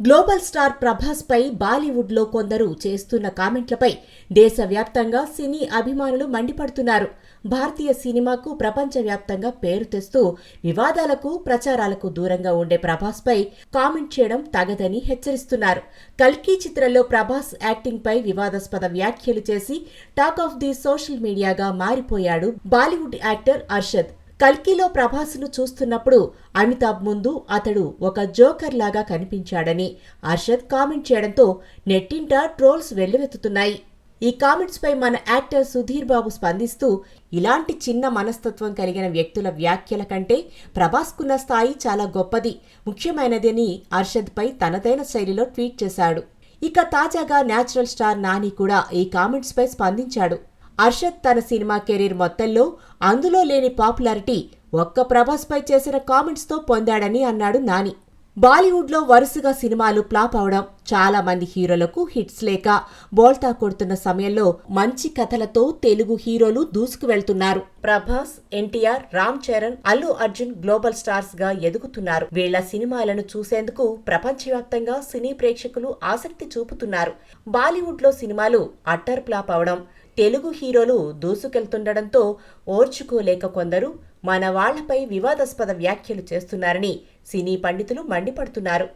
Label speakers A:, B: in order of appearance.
A: Global star Prabhas పై బాలీవుడ్లో కొందరు చేస్తున్న కామెంట్లపై దేశవ్యాప్తంగా సినీ అభిమానులు మండిపడుతున్నారు. భారతీయ సినిమాకు ప్రపంచవ్యాప్తంగా పేరు తెస్తూ వివాదాలకు ప్రచారాలకు దూరంగా ఉండే ప్రభాస్ పై కామెంట్ చేయడం తగదని హెచ్చరిస్తున్నారు. కల్కి చిత్రంలో ప్రభాస్ యాక్టింగ్ పై వివాదాస్పద వ్యాఖ్యలు చేసి టాక్ ఆఫ్ ది సోషల్ మీడియాగా మారిపోయాడు బాలీవుడ్ యాక్టర్ అర్షద్. కల్కిలో ప్రభాస్ను చూస్తున్నప్పుడు అమితాబ్ ముందు అతడు ఒక జోకర్ లాగా కనిపించాడని అర్షద్ కామెంట్ చేయడంతో నెట్టింట ట్రోల్స్ వెల్లువెత్తుతున్నాయి. ఈ కామెంట్స్పై మన యాక్టర్ సుధీర్ బాబు స్పందిస్తూ ఇలాంటి చిన్న మనస్తత్వం కలిగిన వ్యక్తుల వ్యాఖ్యల కంటే ప్రభాస్కున్న స్థాయి చాలా గొప్పది. ముఖ్యమైనదని అర్షద్పై తనదైన శైలిలో ట్వీట్ చేశాడు. ఇక తాజాగా న్యాచురల్ స్టార్ నాని కూడా ఈ కామెంట్స్పై స్పందించాడు. అర్షద్ తన సినిమా కెరీర్ మొత్తంలో అందులో లేని పాపులారిటీ ఒక్క ప్రభాస్ పై చేసిన కామెంట్స్తో పొందాడని అన్నాడు నాని. బాలీవుడ్లో వరుసగా సినిమాలు ఫ్లాప్ అవడం చాలా మంది హీరోలకు హిట్స్ లేక బోల్తా కొడుతున్న సమయంలో మంచి కథలతో తెలుగు హీరోలు దూసుకు వెళ్తున్నారు ప్రభాస్ ఎన్టీఆర్ రామ్ చరణ్ అల్లు అర్జున్ గ్లోబల్ స్టార్స్గా ఎదుగుతున్నారు. వీళ్ళ సినిమాలను చూసేందుకు ప్రపంచవ్యాప్తంగా సినీ ప్రేక్షకులు ఆసక్తి చూపుతున్నారు. బాలీవుడ్లో సినిమాలు అట్టర్ ఫ్లాప్ అవడం తెలుగు హీరోలు దూసుకెళ్తుండడంతో ఓర్చుకోలేక కొందరు మన వాళ్ళపై వివాదాస్పద వ్యాఖ్యలు చేస్తున్నారని సినీ పండితులు మండిపడుతున్నారు.